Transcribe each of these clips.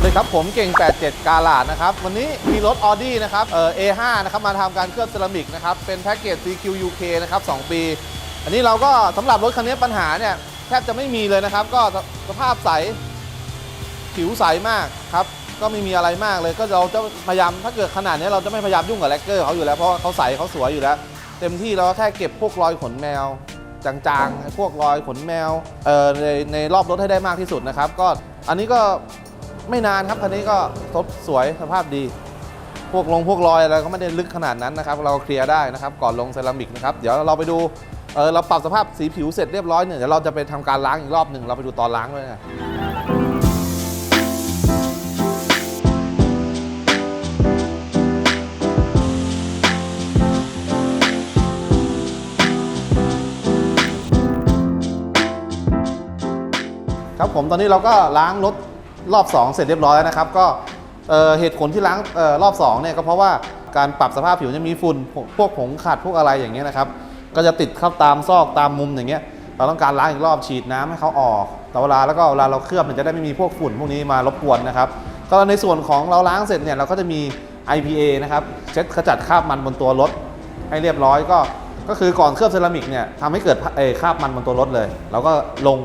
เลยครับผมเก่ง 87 กาลาดนะครับ วันนี้มีรถ Audi นะครับเอ่อ A5 นะครับมาทำการเคลือบเซรามิกนะครับ เป็นแพ็กเกจ CQ UK นะครับ 2 ปี อันนี้เราก็สำหรับรถคันนี้ปัญหาเนี่ย แทบจะไม่มีเลยนะครับ ก็สภาพใส ผิวใสมากครับ ก็ไม่มีอะไรมากเลยก็เราจะพยายามถ้าเกิดขนาดนี้เราจะไม่พยายามยุ่งกับแลกเกอร์เขาอยู่แล้วเพราะเขาใสเขาสวยอยู่แล้ว เต็มที่เราก็แค่เก็บพวกรอยขนแมว จางๆ พวกรอยขนแมวเอ่อในในรอบรถให้ได้มากที่สุดนะครับ ก็อันนี้ก็ไม่นานครับคันนี้ก็ทบสวยสภาพดี พวกลงพวกรอยอะไรก็ไม่ได้ลึกขนาดนั้นนะครับ เราเคลียร์ได้นะครับก่อนลงเซรามิกนะครับเดี๋ยวเราไปดูเออเราปรับสภาพสีผิวเสร็จเรียบร้อยเนี่ยเดี๋ยวเราจะไปทำการล้างอีกรอบหนึ่งเราไปดูตอนล้างด้วยนะ ครับผมตอนนี้เราก็ล้างรถรอบ 2 เสร็จเรียบร้อยแล้วนะครับ ก็เเหตุผลที่ล้างออรอบ2เนี่ยก็เพราะว่าการปรับสภาพผิวจะมีฝุ่นพวกผงขัดพวกอะไรอย่างเงี้ยนะครับ ก็จะติดเข้าตามซอกตามมุมอย่างเงี้ยเราต้องการล้างอีกรอบฉีดน้ำให้เขาออกแต่เวลาแล้วก็เวลาเราเคลือบมันจะได้ไม่มีพวกฝุ่นพวกนี้มารบกวนนะครับก็ในส่วนของเราล้างเสร็จเนี่ยเราก็จะมี IPA นะครับเช็ดขจัดคราบมันบนตัวรถให้เรียบร้อยก็ก็คือก่อนเคลือบเซรามิกเนี่ยทำให้เกิดเอ่อคราบมันบนตัวรถเลยเราก็ลง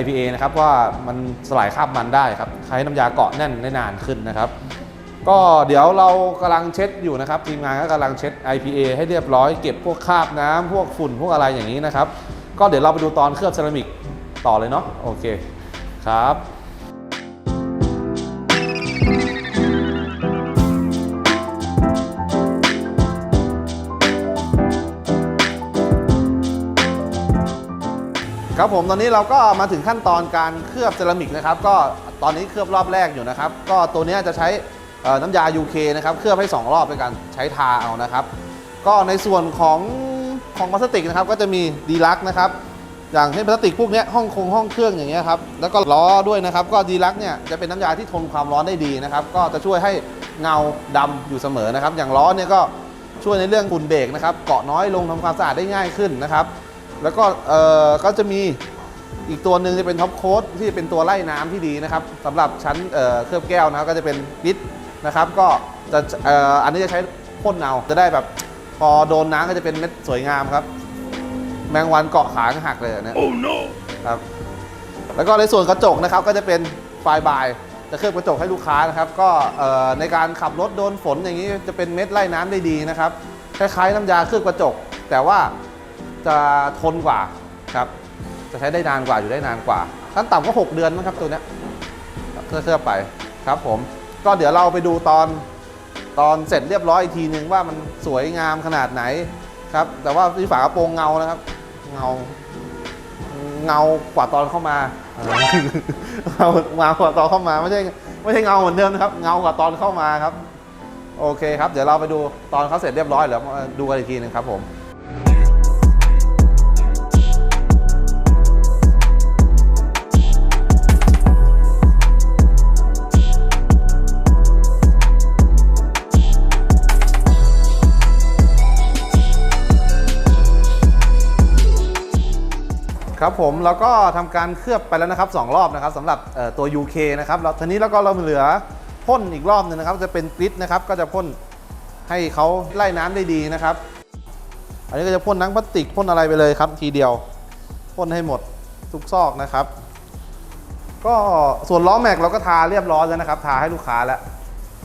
IPA นะครับว่ามันสลายคราบมันได้ครับใช้น้ำยาเกาะแน่นได้นานขึ้นนะครับ ก็เดี๋ยวเรากำลังเช็ดอยู่นะครับทีมงานก็กำลังเช็ด IPA ให้เรียบร้อยเก็บพวกคราบน้ำพวกฝุ่นพวกอะไรอย่างนี้นะครับ ก็เดี๋ยวเราไปดูตอนเคลือบเซรามิกต่อเลยเนาะโอเคครับ ครับผมตอนนี้เราก็มาถึงขั้นตอนการเคลือบเซรามิกนะครับ ก็ตอนนี้เคลือบรอบแรกอยู่นะครับ ก็ตัวนี้จะใช้น้ำยา UK นะครับเคลือบให้ 2 รอบด้วยกันใช้ทาเอานะครับ ก็ในส่วนของของพลาสติกนะครับก็จะมีดีลักนะครับอย่างเช่นพลาสติกพวกนี้ห้องคงห้องเครื่องอย่างเงี้ยครับแล้วก็ล้อด้วยนะครับก็ดีลักเนี่ยจะเป็นน้ำยาที่ทนความร้อนได้ดีนะครับก็จะช่วยให้เงาดำอยู่เสมอนะครับ อย่างล้อเนี่ยก็ช่วยในเรื่องฝุ่นเบรกนะครับเกาะน้อยลงทำความสะอาดได้ง่ายขึ้นนะครับ แล้วก็เอ่อก็จะมีอีกตัวหนึ่งจะเป็นท็อปโค้ดที่เป็นตัวไล่น้ำที่ดีนะครับสำหรับชั้นเอ่อเคลือบแก้วนะครับก็จะเป็นปิดนะครับ ก็จะเอ่ออันนี้จะใช้พ่นเงาจะได้แบบพอโดนน้ำก็จะเป็นเม็ดสวยงามครับ แมงวันเกาะขาหักเลยนะ Oh no! ครับแล้วก็ในส่วนกระจกนะครับก็จะเป็นไฟบายจะเคลือบกระจกให้ลูกค้านะครับ ก็เอ่อในการขับรถโดนฝนอย่างนี้จะเป็นเม็ดไล่น้ำได้ดีนะครับคล้ายๆน้ำยาเคลือบกระจก แต่ว่า จะทนกว่าครับ จะใช้ได้นานกว่าอยู่ได้นานกว่าขั้นต่ำก็ 6 เดือนนะครับตัวเนี้ยเคลือบเคลือไปครับผมก็เดี๋ยวเราไปดูตอนตอนเสร็จเรียบร้อยอีกทีนึงว่ามันสวยงามขนาดไหนครับ แต่ว่าที่ฝากระโปรงเงานะครับ เงา เงากว่าตอนเข้ามาเงาเงากว่าตอนเข้ามาไม่ใช่ไม่ใช่เงาเหมือนเดิมนะครับ เงากว่าตอนเข้ามาครับ โอเคครับ เดี๋ยวเราไปดูตอนเขาเสร็จเรียบร้อยแล้วดูกันอีกทีหนึงครับผม ครับผมเราก็ทำการเคลือบไปแล้วนะครับ 2 รอบนะครับสำหรับตัว UK นะครับแล้วทีนี้แล้วก็เราเหลือพ่นอีกรอบหนึงนะครับ จะเป็นกริดนะครับก็จะพ่นให้เขาไล่น้ำได้ดีนะครับ อันนี้ก็จะพ่นทั้งพลาสติกพ่นอะไรไปเลยครับ ทีเดียวพ่นให้หมดทุกซอกนะครับ ก็ส่วนล้อแม็กเราก็ทาเรียบร้อยแล้วนะครับ ทาให้ลูกค้าแล้ว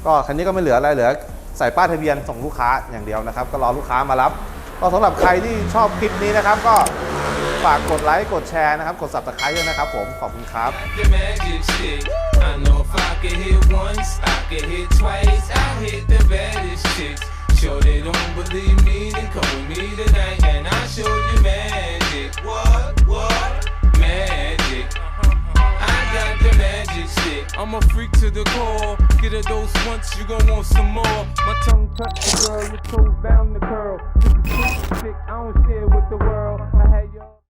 ก็คันนี้ก็ไม่เหลืออะไรเหลือใส่ป้ายทะเบียนส่งลูกค้าอย่างเดียวนะครับ ก็รอลูกค้ามารับ ก็สำหรับใครที่ชอบคลิปนี้นะครับ ก็ ฝากกดไลค์กดแชร์นะครับ กด subscribe ด้วยนะครับผมขอบคุณครับ The magic stick. I know if I could hit once, I could hit twice. I hit the baddest chicks. Sure they don't believe me, then come with me tonight and I'll show you magic. What? What? Magic. I got the magic stick. I'm a freak to the core. Get a dose once, you gon' want some more. My tongue touch the girl, your toes bound to curl. This is sweet chick, I don't share with the world. I had your